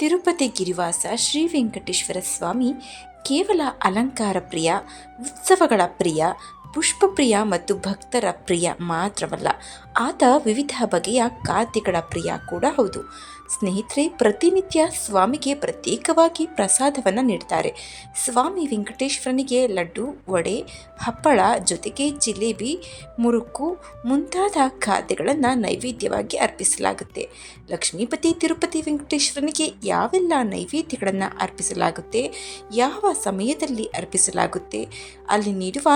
ತಿರುಪತಿ ಗಿರಿವಾಸ ಶ್ರೀ ವೆಂಕಟೇಶ್ವರ ಸ್ವಾಮಿ ಕೇವಲ ಅಲಂಕಾರ ಪ್ರಿಯ ಉತ್ಸವಗಳ ಪ್ರಿಯ ಪುಷ್ಪ ಪ್ರಿಯ ಮತ್ತು ಭಕ್ತರ ಪ್ರಿಯ ಮಾತ್ರವಲ್ಲ, ಆತ ವಿವಿಧ ಬಗೆಯ ಖಾದ್ಯಗಳ ಪ್ರಿಯ ಕೂಡ ಹೌದು. ಸ್ನೇಹಿತರೆ, ಪ್ರತಿನಿತ್ಯ ಸ್ವಾಮಿಗೆ ಪ್ರತ್ಯೇಕವಾಗಿ ಪ್ರಸಾದವನ್ನು ನೀಡ್ತಾರೆ. ಸ್ವಾಮಿ ವೆಂಕಟೇಶ್ವರನಿಗೆ ಲಡ್ಡು, ವಡೆ, ಹಪ್ಪಳ ಜೊತೆಗೆ ಜಿಲೇಬಿ, ಮುರುಕು ಮುಂತಾದ ಖಾದ್ಯಗಳನ್ನು ನೈವೇದ್ಯವಾಗಿ ಅರ್ಪಿಸಲಾಗುತ್ತೆ. ಲಕ್ಷ್ಮೀಪತಿ ತಿರುಪತಿ ವೆಂಕಟೇಶ್ವರನಿಗೆ ಯಾವೆಲ್ಲ ನೈವೇದ್ಯಗಳನ್ನು ಅರ್ಪಿಸಲಾಗುತ್ತೆ, ಯಾವ ಸಮಯದಲ್ಲಿ ಅರ್ಪಿಸಲಾಗುತ್ತೆ, ಅಲ್ಲಿ ನೀಡುವ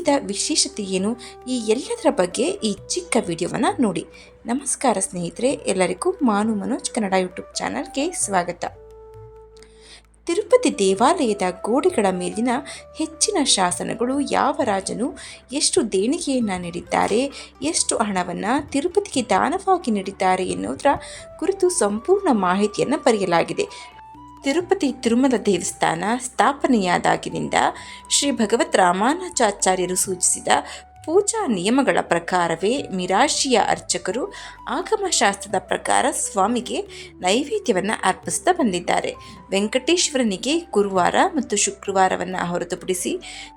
ನೈವೇದ್ಯದ ವಿಶೇಷತೆ ಏನು? ಈ ಎಲ್ಲದರ ಬಗ್ಗೆ ಈ ಚಿಕ್ಕ ವಿಡಿಯೋವನ್ನು ನೋಡಿ. ನಮಸ್ಕಾರ ಸ್ನೇಹಿತರೆ, ಎಲ್ಲರಿಗೂ ಮಾನು ಮನೋಜ್ ಕನ್ನಡ ಯೂಟ್ಯೂಬ್ ಚಾನಲ್ಗೆ ಸ್ವಾಗತ. ತಿರುಪತಿ ದೇವಾಲಯದ ಗೋಡೆಗಳ ಮೇಲಿನ ಹೆಚ್ಚಿನ ಶಾಸನಗಳು ಯಾವ ರಾಜನು, ಎಷ್ಟು ದೇಣಿಗೆಯನ್ನು ನೀಡಿದ್ದಾರೆ, ಎಷ್ಟು ಹಣವನ್ನು ತಿರುಪತಿಗೆ ದಾನವಾಗಿ ನೀಡಿದ್ದಾರೆ ಎನ್ನುವುದರ ಕುರಿತು ಸಂಪೂರ್ಣ ಮಾಹಿತಿಯನ್ನು ಬರೆಯಲಾಗಿದೆ. ತಿರುಪತಿ ತಿರುಮಲ ದೇವಸ್ಥಾನ ಸ್ಥಾಪನೆಯಾದಾಗಿನಿಂದ ಶ್ರೀ ಭಗವತ್ ರಾಮಾನುಜಾಚಾರ್ಯರು ಸೂಚಿಸಿದ ಪೂಜಾ ನಿಯಮಗಳ ಪ್ರಕಾರವೇ ಮಿರಾಶಿಯ ಅರ್ಚಕರು ಆಗಮಶಾಸ್ತ್ರದ ಪ್ರಕಾರ ಸ್ವಾಮಿಗೆ ನೈವೇದ್ಯವನ್ನು ಅರ್ಪಿಸ್ತಾ ಬಂದಿದ್ದಾರೆ. ವೆಂಕಟೇಶ್ವರನಿಗೆ ಗುರುವಾರ ಮತ್ತು ಶುಕ್ರವಾರವನ್ನು ಹೊರತುಪಡಿಸಿ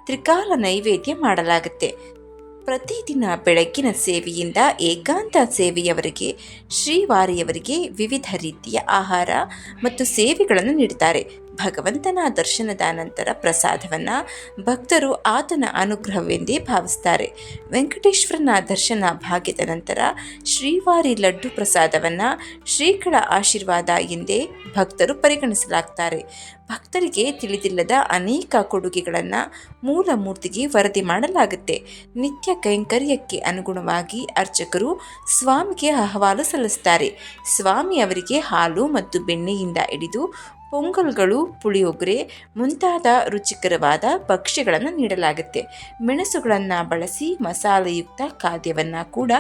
ತ್ರಿಕಾಲ ನೈವೇದ್ಯ ಮಾಡಲಾಗುತ್ತೆ. ಪ್ರತಿದಿನ ಬೆಳಗ್ಗಿನ ಸೇವೆಯಿಂದ ಏಕಾಂತ ಸೇವೆಯವರಿಗೆ ಶ್ರೀವಾರಿಯವರಿಗೆ ವಿವಿಧ ರೀತಿಯ ಆಹಾರ ಮತ್ತು ಸೇವೆಗಳನ್ನು ನೀಡುತ್ತಾರೆ. ಭಗವಂತನ ದರ್ಶನದ ನಂತರ ಪ್ರಸಾದವನ್ನು ಭಕ್ತರು ಆತನ ಅನುಗ್ರಹವೆಂದೇ ಭಾವಿಸ್ತಾರೆ. ವೆಂಕಟೇಶ್ವರನ ದರ್ಶನ ಭಾಗ್ಯದ ನಂತರ ಶ್ರೀವಾರಿ ಲಡ್ಡು ಪ್ರಸಾದವನ್ನು ಶ್ರೀಗಳ ಆಶೀರ್ವಾದ ಎಂದೇ ಭಕ್ತರು ಪರಿಗಣಿಸಲಾಗ್ತಾರೆ. ಭಕ್ತರಿಗೆ ತಿಳಿದಿಲ್ಲದ ಅನೇಕ ಕೊಡುಗೆಗಳನ್ನು ಮೂಲ ಮೂರ್ತಿಗೆ ವರದಿ ಮಾಡಲಾಗುತ್ತೆ. ನಿತ್ಯ ಕೈಂಕರ್ಯಕ್ಕೆ ಅನುಗುಣವಾಗಿ ಅರ್ಚಕರು ಸ್ವಾಮಿಗೆ ಅಹವಾಲು ಸಲ್ಲಿಸ್ತಾರೆ. ಸ್ವಾಮಿ ಅವರಿಗೆ ಹಾಲು ಮತ್ತು ಬೆಣ್ಣೆಯಿಂದ ಹಿಡಿದು ಪೊಂಗಲ್ಗಳು ಪುಳಿಯೋಗರೆ ಮುಂತಾದ ರುಚಿಕರವಾದ ಭಕ್ಷ್ಯಗಳನ್ನು ನೀಡಲಾಗುತ್ತೆ. ಮೆಣಸುಗಳನ್ನು ಬಳಸಿ ಮಸಾಲೆಯುಕ್ತ ಖಾದ್ಯವನ್ನು ಕೂಡ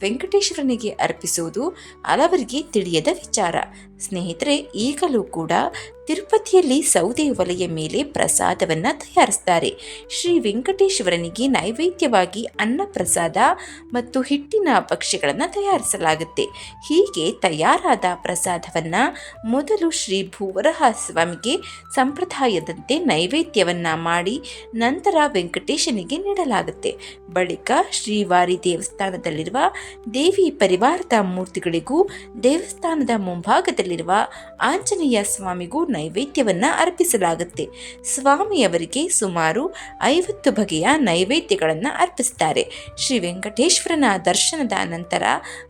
ವೆಂಕಟೇಶ್ವರನಿಗೆ ಅರ್ಪಿಸುವುದು ಹಲವರಿಗೆ ತಿಳಿಯದ ವಿಚಾರ. ಸ್ನೇಹಿತರೆ, ಈಗಲೂ ಕೂಡ ತಿರುಪತಿಯಲ್ಲಿ ಸೌದೆ ಒಲೆಯ ಮೇಲೆ ಪ್ರಸಾದವನ್ನು ತಯಾರಿಸ್ತಾರೆ. ಶ್ರೀ ವೆಂಕಟೇಶ್ವರನಿಗೆ ನೈವೇದ್ಯವಾಗಿ ಅನ್ನ ಪ್ರಸಾದ ಮತ್ತು ಹಿಟ್ಟಿನ ಪಕ್ಷಿಗಳನ್ನು ತಯಾರಿಸಲಾಗುತ್ತೆ. ಹೀಗೆ ತಯಾರಾದ ಪ್ರಸಾದವನ್ನು ಮೊದಲು ಶ್ರೀ ಸ್ವಾಮಿಗೆ ಸಂಪ್ರದಾಯದಂತೆ ನೈವೇದ್ಯವನ್ನು ಮಾಡಿ ನಂತರ ವೆಂಕಟೇಶನಿಗೆ ನೀಡಲಾಗುತ್ತೆ. ಬಳಿಕ ಶ್ರೀವಾರಿ ದೇವಸ್ಥಾನದಲ್ಲಿರುವ ದೇವಿ ಪರಿವಾರದ ಮೂರ್ತಿಗಳಿಗೂ ದೇವಸ್ಥಾನದ ಮುಂಭಾಗದಲ್ಲಿರುವ ಆಂಜನೇಯ ಸ್ವಾಮಿಗೂ ನೈವೇದ್ಯವನ್ನು ಅರ್ಪಿಸಲಾಗುತ್ತೆ. ಸ್ವಾಮಿಯವರಿಗೆ ಸುಮಾರು ಐವತ್ತು ಬಗೆಯ ನೈವೇದ್ಯಗಳನ್ನು ಅರ್ಪಿಸುತ್ತಾರೆ ಶ್ರೀ ವೆಂಕಟೇಶ್ವರನ ದರ್ಶನದ ನಂತರ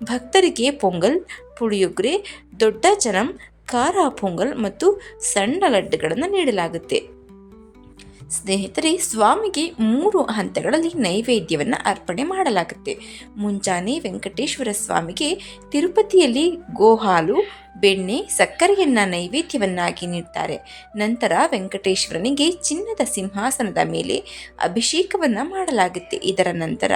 ಭಕ್ತರಿಗೆ ಪೊಂಗಲ್, ಪುಳಿಯೋಗರೆ, ದೊಡ್ಡ ಜನಂ ಖಾರ ಪೊಂಗಲ್ ಮತ್ತು ಸಣ್ಣ ಲಡ್ಡುಗಳನ್ನು ನೀಡಲಾಗುತ್ತೆ. ಸ್ನೇಹಿತರೆ, ಸ್ವಾಮಿಗೆ ಮೂರು ಹಂತಗಳಲ್ಲಿ ನೈವೇದ್ಯವನ್ನು ಅರ್ಪಣೆ ಮಾಡಲಾಗುತ್ತೆ. ಮುಂಜಾನೆ ವೆಂಕಟೇಶ್ವರ ಸ್ವಾಮಿಗೆ ತಿರುಪತಿಯಲ್ಲಿ ಗೋಹಾಲು ಬೆಣ್ಣೆ, ಸಕ್ಕರೆಯನ್ನು ನೈವೇದ್ಯವನ್ನಾಗಿ ನೀಡ್ತಾರೆ. ನಂತರ ವೆಂಕಟೇಶ್ವರನಿಗೆ ಚಿನ್ನದ ಸಿಂಹಾಸನದ ಮೇಲೆ ಅಭಿಷೇಕವನ್ನು ಮಾಡಲಾಗುತ್ತೆ. ಇದರ ನಂತರ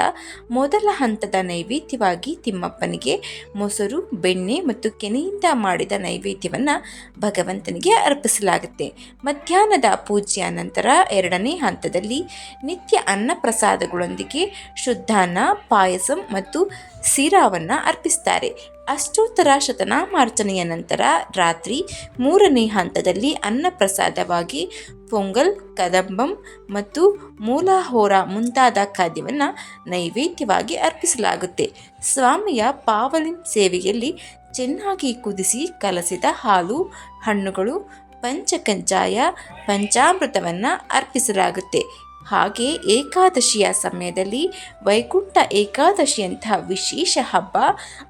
ಮೊದಲ ಹಂತದ ನೈವೇದ್ಯವಾಗಿ ತಿಮ್ಮಪ್ಪನಿಗೆ ಮೊಸರು, ಬೆಣ್ಣೆ ಮತ್ತು ಕೆನೆಯಿಂದ ಮಾಡಿದ ನೈವೇದ್ಯವನ್ನು ಭಗವಂತನಿಗೆ ಅರ್ಪಿಸಲಾಗುತ್ತೆ. ಮಧ್ಯಾಹ್ನದ ಪೂಜೆಯ ನಂತರ ಎರಡನೇ ಹಂತದಲ್ಲಿ ನಿತ್ಯ ಅನ್ನ ಪ್ರಸಾದಗಳೊಂದಿಗೆ ಶುದ್ಧಾನ್ನ, ಪಾಯಸಂ ಮತ್ತು ಸಿರಾವನ್ನು ಅರ್ಪಿಸ್ತಾರೆ. ಅಷ್ಟೋತ್ತರ ಶತನಾಮಾರ್ಚನೆಯ ನಂತರ ರಾತ್ರಿ ಮೂರನೇ ಹಂತದಲ್ಲಿ ಅನ್ನಪ್ರಸಾದವಾಗಿ ಪೊಂಗಲ್, ಕದಂಬಂ ಮತ್ತು ಮೂಲಾಹೋರ ಮುಂತಾದ ಖಾದ್ಯವನ್ನು ನೈವೇದ್ಯವಾಗಿ ಅರ್ಪಿಸಲಾಗುತ್ತೆ. ಸ್ವಾಮಿಯ ಪಾವಲಿಂ ಸೇವೆಯಲ್ಲಿ ಚೆನ್ನಾಗಿ ಕುದಿಸಿ ಕಲಸಿದ ಹಾಲು, ಹಣ್ಣುಗಳು, ಪಂಚಕಂಚಾಯ, ಪಂಚಾಮೃತವನ್ನು ಅರ್ಪಿಸಲಾಗುತ್ತೆ. ಹಾಗೆ ಏಕಾದಶಿಯ ಸಮಯದಲ್ಲಿ ವೈಕುಂಠ ಏಕಾದಶಿಯಂತಹ ವಿಶೇಷ ಹಬ್ಬ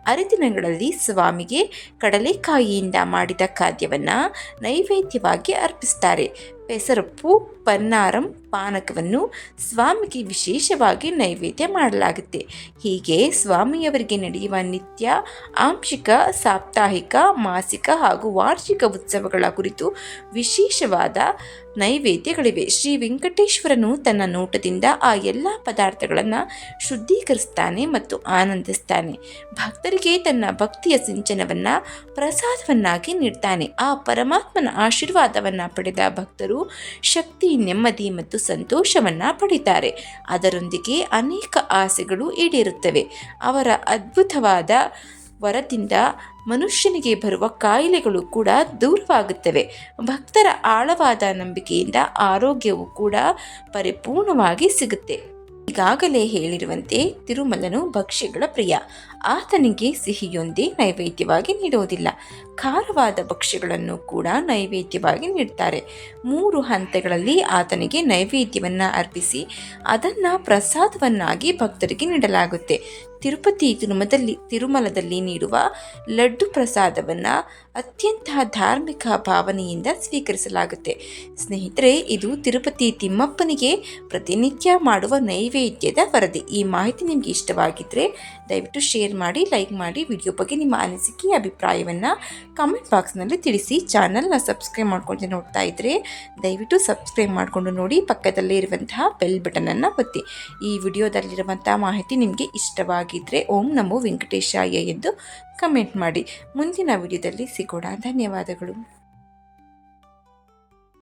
ಹರಿದಿನಗಳಲ್ಲಿ ಸ್ವಾಮಿಗೆ ಕಡಲೆಕಾಯಿಯಿಂದ ಮಾಡಿದ ಖಾದ್ಯವನ್ನು ನೈವೇದ್ಯವಾಗಿ ಅರ್ಪಿಸ್ತಾರೆ. ಪೆಸರಪ್ಪು ಪನ್ನಾರಂ ಪಾನಕವನ್ನು ಸ್ವಾಮಿಗೆ ವಿಶೇಷವಾಗಿ ನೈವೇದ್ಯ ಮಾಡಲಾಗುತ್ತೆ. ಹೀಗೆ ಸ್ವಾಮಿಯವರಿಗೆ ನಡೆಯುವ ನಿತ್ಯ, ಆಂಶಿಕ, ಸಾಪ್ತಾಹಿಕ, ಮಾಸಿಕ ಹಾಗೂ ವಾರ್ಷಿಕ ಉತ್ಸವಗಳ ಕುರಿತು ವಿಶೇಷವಾದ ನೈವೇದ್ಯಗಳಿವೆ. ಶ್ರೀ ವೆಂಕಟೇಶ್ವರನು ತನ್ನ ನೋಟದಿಂದ ಆ ಎಲ್ಲ ಪದಾರ್ಥಗಳನ್ನು ಶುದ್ಧೀಕರಿಸ್ತಾನೆ ಮತ್ತು ಆನಂದಿಸ್ತಾನೆ. ಭಕ್ತರಿಗೆ ತನ್ನ ಭಕ್ತಿಯ ಸಿಂಚನವನ್ನು, ಪ್ರಸಾದವನ್ನಾಗಿ ನೀಡ್ತಾನೆ. ಆ ಪರಮಾತ್ಮನ ಆಶೀರ್ವಾದವನ್ನು ಪಡೆದ ಭಕ್ತರು ಶಕ್ತಿ, ನೆಮ್ಮದಿ ಮತ್ತು ಸಂತೋಷವನ್ನು ಪಡಿತಾರೆ. ಅದರೊಂದಿಗೆ ಅನೇಕ ಆಸೆಗಳು ಈಡೇರುತ್ತವೆ. ಅವರ ಅದ್ಭುತವಾದ ವರದಿಂದ ಮನುಷ್ಯನಿಗೆ ಬರುವ ಕಾಯಿಲೆಗಳು ಕೂಡ ದೂರವಾಗುತ್ತವೆ. ಭಕ್ತರ ಆಳವಾದ ನಂಬಿಕೆಯಿಂದ ಆರೋಗ್ಯವು ಕೂಡ ಪರಿಪೂರ್ಣವಾಗಿ ಸಿಗುತ್ತೆ. ಈಗಾಗಲೇ ಹೇಳಿರುವಂತೆ ತಿರುಮಲನು ಭಕ್ಷ್ಯಗಳ ಪ್ರಿಯ. ಆತನಿಗೆ ಸಿಹಿಯೊಂದೇ ನೈವೇದ್ಯವಾಗಿ ನೀಡೋದಿಲ್ಲ ಖಾರವಾದ ಭಕ್ಷ್ಯಗಳನ್ನು ಕೂಡ ನೈವೇದ್ಯವಾಗಿ ನೀಡ್ತಾರೆ. ಮೂರು ಹಂತಗಳಲ್ಲಿ ಆತನಿಗೆ ನೈವೇದ್ಯವನ್ನು ಅರ್ಪಿಸಿ, ಅದನ್ನು ಪ್ರಸಾದವನ್ನಾಗಿ ಭಕ್ತರಿಗೆ ನೀಡಲಾಗುತ್ತೆ. ತಿರುಪತಿ ತಿರುಮದಲ್ಲಿ ತಿರುಮಲದಲ್ಲಿ ನೀಡುವ ಲಡ್ಡು ಪ್ರಸಾದವನ್ನು ಅತ್ಯಂತ ಧಾರ್ಮಿಕ ಭಾವನೆಯಿಂದ ಸ್ವೀಕರಿಸಲಾಗುತ್ತೆ. ಸ್ನೇಹಿತರೆ, ಇದು ತಿರುಪತಿ ತಿಮ್ಮಪ್ಪನಿಗೆ ಪ್ರತಿನಿತ್ಯ ಮಾಡುವ ನೈವೇದ್ಯದ ವರದಿ. ಈ ಮಾಹಿತಿ ನಿಮಗೆ ಇಷ್ಟವಾಗಿದ್ದರೆ ದಯವಿಟ್ಟು ಶೇರ್ ಮಾಡಿ, ಲೈಕ್ ಮಾಡಿ ವಿಡಿಯೋ ಬಗ್ಗೆ ನಿಮ್ಮ ಅನಿಸಿಕೆ, ಅಭಿಪ್ರಾಯವನ್ನು ಕಮೆಂಟ್ ಬಾಕ್ಸ್ನಲ್ಲಿ ತಿಳಿಸಿ. ಚಾನಲ್ನ ಸಬ್ಸ್ಕ್ರೈಬ್ ಮಾಡ್ಕೊಂಡು ನೋಡ್ತಾ ಇದ್ದರೆ ದಯವಿಟ್ಟು ಸಬ್ಸ್ಕ್ರೈಬ್ ಮಾಡಿಕೊಂಡು ನೋಡಿ, ಪಕ್ಕದಲ್ಲೇ ಇರುವಂತಹ ಬೆಲ್ ಬಟನನ್ನು ಒತ್ತಿ. ಈ ವಿಡಿಯೋದಲ್ಲಿರುವಂಥ ಮಾಹಿತಿ ನಿಮಗೆ ಇಷ್ಟವಾಗಿದ್ದರೆ ಓಂ ನಮೋ ವೆಂಕಟೇಶಾಯ ಎಂದು ಕಮೆಂಟ್ ಮಾಡಿ. ಮುಂದಿನ ವಿಡಿಯೋದಲ್ಲಿ ಸಿಗೋಣ. ಧನ್ಯವಾದಗಳು.